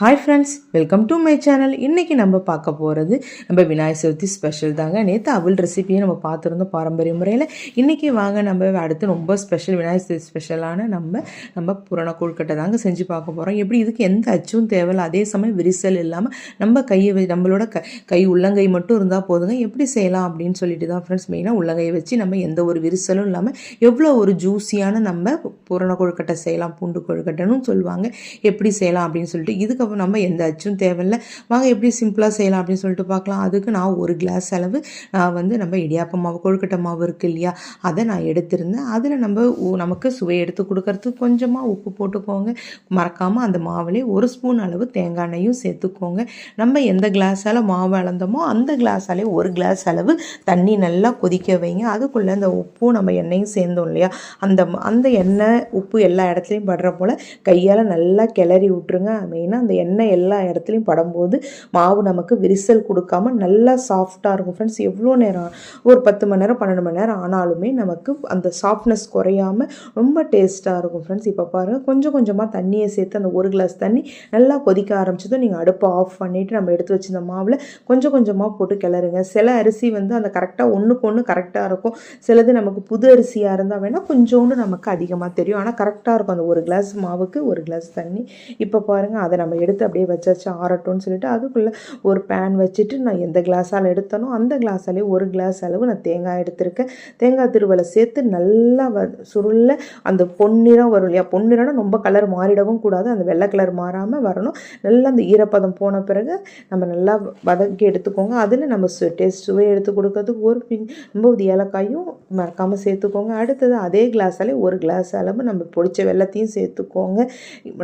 Hi friends welcome to my channel இன்றைக்கி நம்ம பார்க்க போகிறது நம்ம விநாயகர் சதுர்த்தி ஸ்பெஷல் தாங்க. நேற்று அவள் ரெசிபியை நம்ம பார்த்துருந்தோம் பாரம்பரிய முறையில். இன்றைக்கி வாங்க நம்ம அடுத்து ரொம்ப ஸ்பெஷல் விநாயகர் சதுர்த்தி ஸ்பெஷலான நம்ம நம்ம புராண கொழுக்கட்டை தாங்க செஞ்சு பார்க்க போகிறோம் எப்படி இதுக்கு எந்த அச்சும் தேவையில்ல. அதே சமயம் விரிசல் இல்லாமல் நம்ம கையை வை- நம்மளோட க கை உள்ளங்கை மட்டும் இருந்தால் போதுங்க. எப்படி செய்யலாம் அப்படின்னு சொல்லிட்டு தான் ஃப்ரெண்ட்ஸ் மெயினாக உள்ளங்கையை வச்சு நம்ம எந்த ஒரு விரிசலும் இல்லாமல் எவ்வளோ ஒரு ஜூஸியான நம்ம புராண கொழுக்கட்டை செய்யலாம். பூண்டு கொழுக்கட்டைன்னு சொல்லுவாங்க. எப்படி செய்யலாம் அப்படின்னு சொல்லிட்டு இதுக்கப்புறம் நம்ம எந்த அச்சும் தேவையில்ல. வாங்க எப்படி சிம்பிளாக செய்யலாம் அப்படின்னு சொல்லிட்டு பார்க்கலாம். அதுக்கு நான் ஒரு கிளாஸ் அளவு நான் வந்து நம்ம இடியாப்ப மாவு கொழுக்கட்டை மாவு இருக்குது இல்லையா? அதை நான் எடுத்திருந்தேன். அதில் நம்ம உ- நமக்கு சுவை எடுத்து கொடுக்கறதுக்கு கொஞ்சமாக உப்பு போட்டுக்கோங்க. மறக்காமல் அந்த மாவுலேயே ஒரு ஸ்பூன் அளவு தேங்காய் எண்ணெயும் சேர்த்துக்கோங்க. நம்ம எந்த கிளாஸால் மாவு அளந்தோமோ அந்த கிளாஸாலே ஒரு கிளாஸ் அளவு தண்ணி நல்லா கொதிக்க வைங்க. அதுக்குள்ளே அந்த உப்பும் நம்ம எண்ணெயும் சேர்ந்தோம் இல்லையா? அந்த அந்த எண்ணெய் உப்பு எல்லா இடத்துலையும் படுற போல் கையால் நல்லா கிளறி விட்ருங்க மெயினாக அந்த எண்ணெய் எல்லா இடத்துலையும் படும்போது மாவு நமக்கு விரிசல் கொடுக்காம நல்லா சாஃப்டாக இருக்கும். ஃப்ரெண்ட்ஸ் எவ்வளோ நேரம்? ஒரு பத்து மணி நேரம் பன்னெண்டு மணி நேரம் ஆனாலுமே நமக்கு அந்த சாஃப்ட்னஸ் குறையாமல் ரொம்ப டேஸ்ட்டாக இருக்கும். ஃப்ரெண்ட்ஸ் இப்போ பாருங்கள் கொஞ்சம் கொஞ்சமாக தண்ணியை சேர்த்து அந்த ஒரு கிளாஸ் தண்ணி நல்லா கொதிக்க ஆரம்பிச்சதும் நீங்கள் அடுப்பை ஆஃப் பண்ணிவிட்டு நம்ம எடுத்து வச்சிருந்த மாவில் கொஞ்சம் கொஞ்சமாக போட்டு கிளறுங்க. சில அரிசி வந்து அந்த கரெக்டாக ஒன்றுக்கு ஒன்று கரெக்டாக இருக்கும். சிலது நமக்கு புது அரிசியாக இருந்தால் வேணால் கொஞ்சோண்டு நமக்கு அதிகமாக தெரியும். ஆனால் கரெக்டாக இருக்கும் அந்த ஒரு கிளாஸ் மாவுக்கு ஒரு கிளாஸ் தண்ணி. இப்போ பாருங்கள் அதை நம்ம எடுத்து அப்படியே வச்சாச்சு ஆறட்டும்னு சொல்லிட்டு அதுக்குள்ளே ஒரு பேன் வச்சுட்டு நான் எந்த கிளாஸால் எடுத்தனோ அந்த கிளாஸாலே ஒரு கிளாஸ் அளவு நான் தேங்காய் எடுத்திருக்கேன். தேங்காய் திருவலை சேர்த்து நல்லா வ சுருளில் அந்த பொன்னிறம் வரும் இல்லையா? பொன்னிறம்னா ரொம்ப கலர் மாறிடவும் கூடாது. அந்த வெள்ளை கலர் மாறாமல் வரணும். நல்லா அந்த ஈரப்பதம் போன பிறகு நம்ம நல்லா வதக்கி எடுத்துக்கோங்க. அதில் நம்ம சு டேஸ்ட் சுவை எடுத்து கொடுக்கறதுக்கு ஒரு பின் ரொம்ப ஒரு ஏலக்காயும் மறக்காமல் சேர்த்துக்கோங்க. அடுத்தது அதே கிளாஸாலே ஒரு கிளாஸ் அளவு நம்ம பொடிச்ச வெள்ளத்தையும் சேர்த்துக்கோங்க.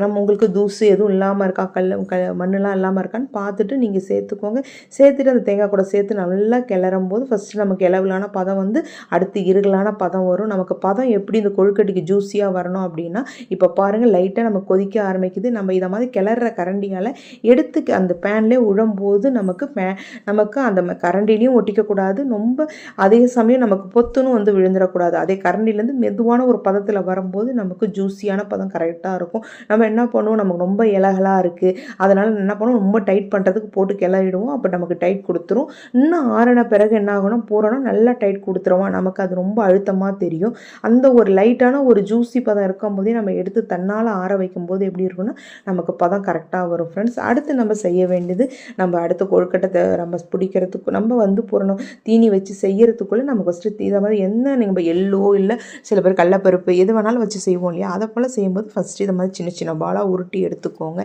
நம்ம உங்களுக்கு தூசு எதுவும் இல்லாமல் இருக்கா? கல் க மண்ணெலாம் இல்லாமல் இருக்கான்னு பார்த்துட்டு நீங்கள் சேர்த்துக்கோங்க. சேர்த்துட்டு அந்த தேங்காய் கூட சேர்த்து நல்லா கிளறும் போது ஃபஸ்ட்டு நமக்கு இளவிலான பதம் வந்து அடுத்து இருகலான பதம் வரும். நமக்கு பதம் எப்படி இந்த கொழுக்கட்டிக்கு ஜூஸியாக வரணும் அப்படின்னா இப்போ பாருங்கள் லைட்டாக நம்ம கொதிக்க ஆரம்பிக்குது. நம்ம இதை மாதிரி கிளற கரண்டியால் எடுத்து அந்த பேன்லேயே உழும்போது நமக்கு பே நமக்கு அந்த கரண்டிலையும் ஒட்டிக்கக்கூடாது. ரொம்ப அதே சமயம் நமக்கு பொத்துன்னு வந்து விழுந்துடக்கூடாது. அதே கரண்டிலேருந்து மெதுவான ஒரு பதத்தில் வரும்போது நமக்கு ஜூஸியான பதம் கரெக்டாக இருக்கும். நம்ம என்ன பண்ணுவோம்? நமக்கு ரொம்ப இலகலாக இருக்குது அதனால் என்ன பண்ணுவோம் ரொம்ப டைட் பண்ணுறதுக்கு போட்டு கிளறிடுவோம். அப்போ நமக்கு டைட் கொடுத்துரும். இன்னும் ஆறின பிறகு என்ன ஆகணும் போகிறோன்னா நல்லா டைட் கொடுத்துருவோம். நமக்கு அது ரொம்ப அழுத்தமாக தெரியும். அந்த ஒரு லைட்டான ஒரு ஜூஸி பதம் இருக்கும் போதே நம்ம எடுத்து தன்னால் ஆற வைக்கும் போது எப்படி இருக்கும்னா நமக்கு பதம் கரெக்டாக வரும் ஃப்ரெண்ட்ஸ் அடுத்து நம்ம செய்ய வேண்டியது நம்ம அடுத்த கொழுக்கட்டை நம்ம பிடிக்கிறதுக்கு நம்ம வந்து புறணும் தீனி வச்சு செய்கிறதுக்குள்ளே நம்ம ஃபஸ்ட்டு இதை மாதிரி என்ன நம்ம எள்ளோ இல்லை சில பேர் கடலப்பருப்பு எது வேணாலும் வச்சு செய்வோம் இல்லையா? அதை போல் செய்யும்போது ஃபஸ்ட்டு இதை மாதிரி சின்ன சின்ன பாலாக உருட்டி எடுத்துக்கோங்க.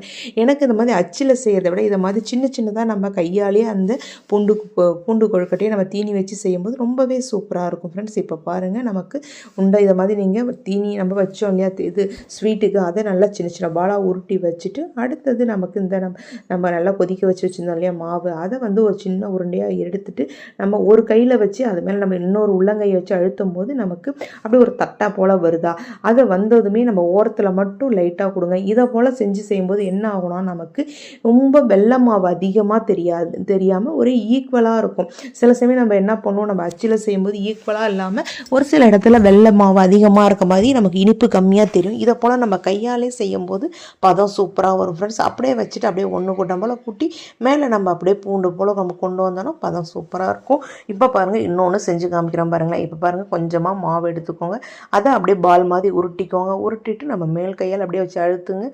எனக்கு இந்த மாதிரி அச்சில் செய்கிறத விட இதை மாதிரி சின்ன சின்னதாக நம்ம கையாலேயே அந்த பூண்டு பூண்டு கொழுக்கட்டையை நம்ம தீனி வச்சு செய்யும்போது ரொம்பவே சூப்பராக இருக்கும் ஃப்ரெண்ட்ஸ் இப்போ பாருங்கள் நமக்கு உண்டை இதை மாதிரி நீங்கள் தீனி நம்ம வச்சோம் இல்லையா? இது ஸ்வீட்டுக்கு அதை நல்லா சின்ன சின்ன பாலாக உருட்டி வச்சுட்டு அடுத்தது நமக்கு இந்த நம்ம நம்ம நல்லா கொதிக்க வச்சு வச்சுருந்தோம் இல்லையா? மாவு. அதை வந்து ஒரு சின்ன உருண்டையாக எடுத்துட்டு நம்ம ஒரு கையில் வச்சு அது மேலே நம்ம இன்னொரு உள்ளங்கையை வச்சு அழுத்தும் போது நமக்கு அப்படியே ஒரு தட்டா போல் வருதா? அதை வந்ததுமே நம்ம ஓரத்தில் மட்டும் லைட்டாக கொடுங்க. இதை போல் செஞ்சு செய்யும்போது என்ன ஆகும் ஆகும்னா நமக்கு ரொம்ப வெள்ளை மாவு அதிகமாக தெரியாது தெரியாமல் ஒரு ஈக்குவலாக இருக்கும். சில சமயம் நம்ம என்ன பண்ணுவோம்? நம்ம அச்சில் செய்யும்போது ஈக்குவலாக இல்லாமல் ஒரு சில இடத்துல வெள்ளை மாவு அதிகமாக இருக்க மாதிரி நமக்கு இனிப்பு கம்மியாக தெரியும். இதை போல் நம்ம கையாலே செய்யும்போது பதம் சூப்பராக வரும் ஃப்ரெண்ட்ஸ் அப்படியே வச்சுட்டு அப்படியே ஒன்று கூட்டம் போல் கூட்டி மேலே நம்ம அப்படியே பூண்டு போல் நம்ம கொண்டு வந்தோம்னா பதம் சூப்பராக இருக்கும். இப்போ பாருங்கள் இன்னொன்று செஞ்சு காமிக்கிறோம் பாருங்களேன். இப்போ பாருங்கள் கொஞ்சமாக மாவு எடுத்துக்கோங்க. அதை அப்படியே பால் மாதிரி உருட்டிக்கோங்க. உருட்டிட்டு நம்ம மேல் கையால் அப்படியே வச்சு அழுத்துங்க.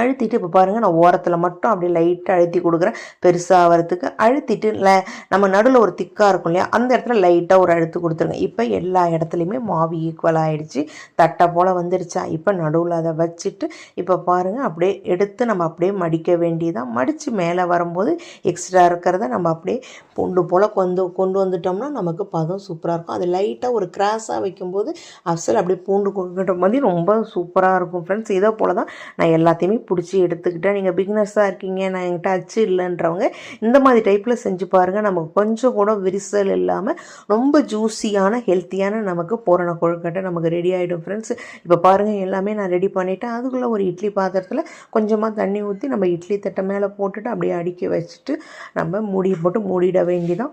அழுத்திட்டு இப்போ பாருங்கள் நான் ஓரத்தில் மட்டும் அப்படியே லைட்டாக அழுத்தி கொடுக்குறேன். பெருசாக வரத்துக்கு அழுத்திட்டு ல நம்ம நடுவில் ஒரு திக்காக இருக்கும் இல்லையா அந்த இடத்துல லைட்டாக ஒரு அழுத்து கொடுத்துருங்க. இப்போ எல்லா இடத்துலையுமே மாவு ஈக்குவல் ஆகிடுச்சு தட்டை போல் வந்துருச்சா? இப்போ நடுவில் அதை வச்சுட்டு இப்போ பாருங்கள் அப்படியே எடுத்து நம்ம அப்படியே மடிக்க வேண்டியதான் மடித்து மேலே வரும்போது எக்ஸ்ட்ரா இருக்கிறத நம்ம அப்படியே பூண்டு போல் கொண்டு கொண்டு வந்துட்டோம்னா நமக்கு பதம் சூப்பராக இருக்கும். அது லைட்டாக ஒரு கிராஸாக வைக்கும்போது அசல் அப்படியே பூண்டு கொண்டு மாதிரி ரொம்ப சூப்பராக இருக்கும். ஃப்ரெண்ட்ஸ் இதே போல் தான் நான் எல்லாத்தையுமே பிடிச்சி எடுத்துக்கிட்டேன் நீங்கள் பிகினர்ஸாக இருக்கீங்க நான் என்கிட்ட அச்சு இல்லைன்றவங்க இந்த மாதிரி டைப்பில் செஞ்சு பாருங்கள் நமக்கு கொஞ்சம் கூட விரிசல் இல்லாமல் ரொம்ப ஜூஸியான ஹெல்த்தியான நமக்கு பூரண கொழுக்கட்டை நமக்கு ரெடி ஆகிடும் ஃப்ரெண்ட்ஸ் இப்போ பாருங்கள் எல்லாமே நான் ரெடி பண்ணிவிட்டேன் அதுக்குள்ளே ஒரு இட்லி பாத்திரத்தில் கொஞ்சமாக தண்ணி ஊற்றி நம்ம இட்லி தட்டை மேலே போட்டுட்டு அப்படியே அடுக்கி வச்சுட்டு நம்ம மூடி போட்டு மூடிட வேண்டிதான்.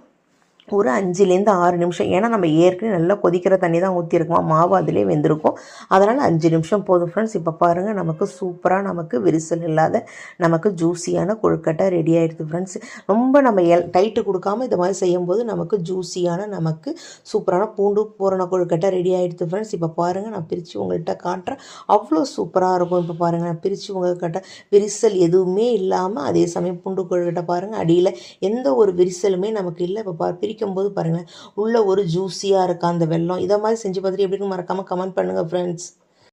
ஒரு அஞ்சுலேருந்து ஆறு நிமிஷம். ஏன்னா நம்ம ஏற்கனவே நல்லா கொதிக்கிற தண்ணி தான் ஊற்றிருக்கோம் மாவு அதிலே வெந்திருக்கும். அதனால் அஞ்சு நிமிஷம் போதும் ஃப்ரெண்ட்ஸ் இப்போ பாருங்கள் நமக்கு சூப்பராக நமக்கு விரிசல் இல்லாத நமக்கு ஜூஸியான கொழுக்கட்டை ரெடி ஆகிடுது ஃப்ரெண்ட்ஸ் ரொம்ப நம்ம எல் டைட்டு கொடுக்காம இது மாதிரி செய்யும்போது நமக்கு ஜூஸியான நமக்கு சூப்பரான பூண்டு பூரண கொழுக்கட்டை ரெடி ஆகிடுது ஃப்ரெண்ட்ஸ் இப்போ பாருங்கள் நான் பிரித்து உங்கள்கிட்ட காட்டுறேன். அவ்வளோ சூப்பராக இருக்கும். இப்போ பாருங்கள் நான் பிரித்து உங்கள்கிட்ட விரிசல் எதுவுமே இல்லாமல் அதே சமயம் பூண்டு கொழுக்கட்டை பாருங்கள் அடியில் எந்த ஒரு விரிசலுமே நமக்கு இல்லை. இப்போ பா போது பாருங்களேன் உள்ள ஒரு ஜூஸியாக இருக்கா அந்த வெள்ளம்? இதை மாதிரி செஞ்சு பார்த்துட்டு எப்படின்னு மறக்காமல் கமெண்ட் பண்ணுங்கள் ஃப்ரெண்ட்ஸ்